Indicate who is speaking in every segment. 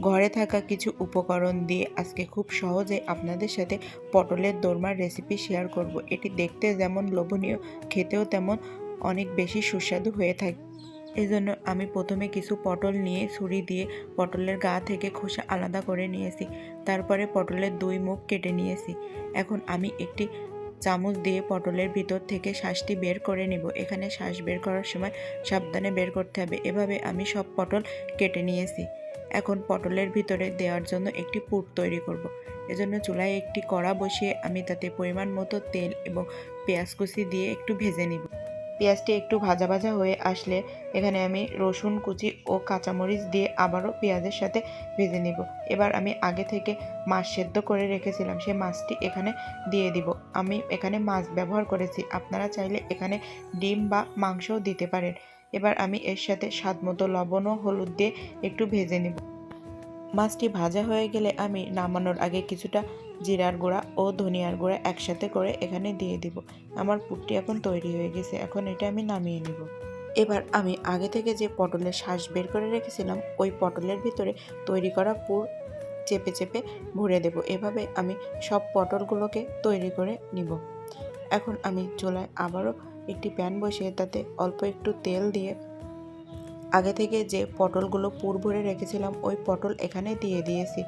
Speaker 1: ঘরে থাকা কিছু উপকরণ দিয়ে আজকে খুব সহজে আপনাদের সাথে পটলের দোরমার রেসিপি শেয়ার করব। এটি দেখতে যেমন লোভনীয়, খেতেও তেমন অনেক বেশি সুস্বাদু হয়ে থাকে এই জন্য আমি প্রথমে কিছু পটল নিয়ে ছুরি দিয়ে পটলের গা থেকে খোসা আলাদা করে নিয়েছি। তারপরে পটলের দুই মুখ কেটে নিয়েছি। এখন আমি একটি চামচ দিয়ে পটলের ভিতর থেকে শ্বাসটি বের করে নেব। এখানে শ্বাস বের করার সময় সাবধানে বের করতে হবে। এভাবে আমি সব পটল কেটে নিয়েছি। এখন পটলের ভিতরে দেওয়ার জন্য একটি পুর তৈরি করব। এজন্য চুলায় একটি কড়া বসিয়ে আমি তাতে পরিমাণ মতো তেল এবং পেঁয়াজ কুচি দিয়ে একটু ভেজে নিব। পেঁয়াজটি একটু ভাজা ভাজা হয়ে আসলে এখানে আমি রসুন, কুচি ও কাঁচামরিচ দিয়ে আবারও পেঁয়াজের সাথে ভেজে নিব। এবার আমি আগে থেকে মাছ সেদ্ধ করে রেখেছিলাম সেই মাছটি এখানে দিয়ে দিব। আমি এখানে মাছ ব্যবহার করেছি, আপনারা চাইলে এখানে ডিম বা মাংসও দিতে পারেন। এবার আমি এর সাথে স্বাদ মতো লবণ ও হলুদ দিয়ে একটু ভেজে নিব। মাছটি ভাজা হয়ে গেলে আমি নামানোর আগে কিছুটা জিরার গুঁড়া ও ধনিয়ার গুঁড়া একসাথে করে এখানে দিয়ে দিব। আমার পুরটি এখন তৈরি হয়ে গেছে, এখন এটা আমি নামিয়ে নেব। এবার আমি আগে থেকে যে পটলের শ্বাস বের করে রেখেছিলাম, ওই পটলের ভিতরে তৈরি করা পুর চেপে চেপে ভরে দেব। এভাবে আমি সব পটলগুলোকে তৈরি করে নিব। এখন আমি চুলায় আবারও একটি প্যান বসিয়ে তাতে অল্প একটু তেল দিয়ে আগে থেকে যে পটলগুলো পুর ভরে রেখেছিলাম, ওই পটল এখানে দিয়ে দিয়েছি।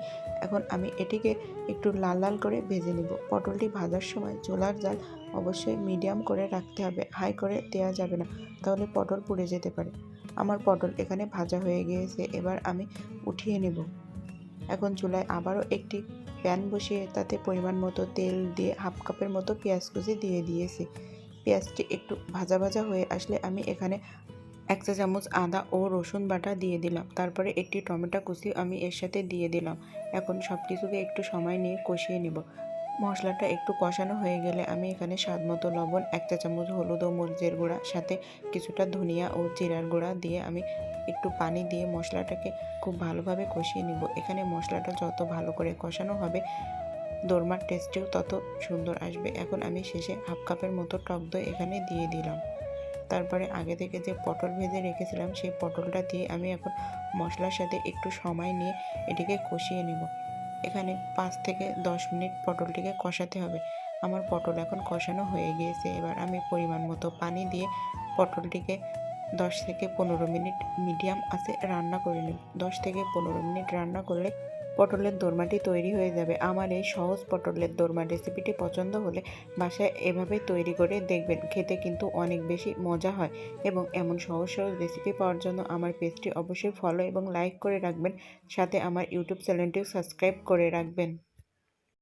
Speaker 1: এখন আমি এটিকে একটু লাল লাল করে ভেজে নিব। পটলটি ভাজার সময় চুলার জাল অবশ্যই মিডিয়াম করে রাখতে হবে, হাই করে দেওয়া যাবে না, তাহলে পটল পুড়ে যেতে পারে। আমার পটল এখানে ভাজা হয়ে গিয়েছে, এবার আমি উঠিয়ে নেব। এখন চুলায় আবারও একটি প্যান বসিয়ে তাতে পরিমাণ মতো তেল দিয়ে হাফ কাপের মতো পেঁয়াজ কুচি দিয়ে দিয়েছি। পেঁয়াজটি একটু ভাজা ভাজা হয়ে আসলে আমি এখানে এক চা চামচ আদা ও রসুন বাটা দিয়ে দিলাম। তারপরে একটি টমেটো কুচি আমি এর সাথে দিয়ে দিলাম। এখন সব কিছুকে একটু সময় নিয়ে কষিয়ে নেব। মশলাটা একটু কষানো হয়ে গেলে আমি এখানে স্বাদ মতো লবণ, এক চা চামচ হলুদ ও মরিচের গুঁড়া, সাথে কিছুটা ধনিয়া ও জিরার গুঁড়া দিয়ে আমি একটু পানি দিয়ে মশলাটাকে খুব ভালোভাবে কষিয়ে নিব। এখানে মশলাটা যত ভালো করে কষানো হবে, দোরমার টেস্টেও তত সুন্দর আসবে। এখন আমি শেষে হাফ কাপের মতো টক দই এখানে দিয়ে দিলাম। তারপরে আগে থেকে যে পটল ভেজে রেখেছিলাম, সেই পটলটা দিয়ে আমি এখন মশলার সাথে একটু সময় নিয়ে এটিকে কষিয়ে নেব। এখানে পাঁচ থেকে দশ মিনিট পটলটিকে কষাতে হবে। আমার পটল এখন কষানো হয়ে গিয়েছে। এবার আমি পরিমাণ মতো পানি দিয়ে পটলটিকে দশ থেকে পনেরো মিনিট মিডিয়াম আছে রান্না করে নেব। দশ থেকে পনেরো মিনিট রান্না করলে পটলের দোরমাটি তৈরি হয়ে যাবে। আমার এই সহজ পটলের দোরমা রেসিপিটি পছন্দ হলে বাসায় এভাবে তৈরি করে দেখবেন, খেতে কিন্তু অনেক বেশি মজা হয় এবং এমন সহজ সহজ রেসিপি পাওয়ার জন্য আমার পেজটি অবশ্যই ফলো এবং লাইক করে রাখবেন। সাথে আমার ইউটিউব চ্যানেলটিও সাবস্ক্রাইব করে রাখবেন।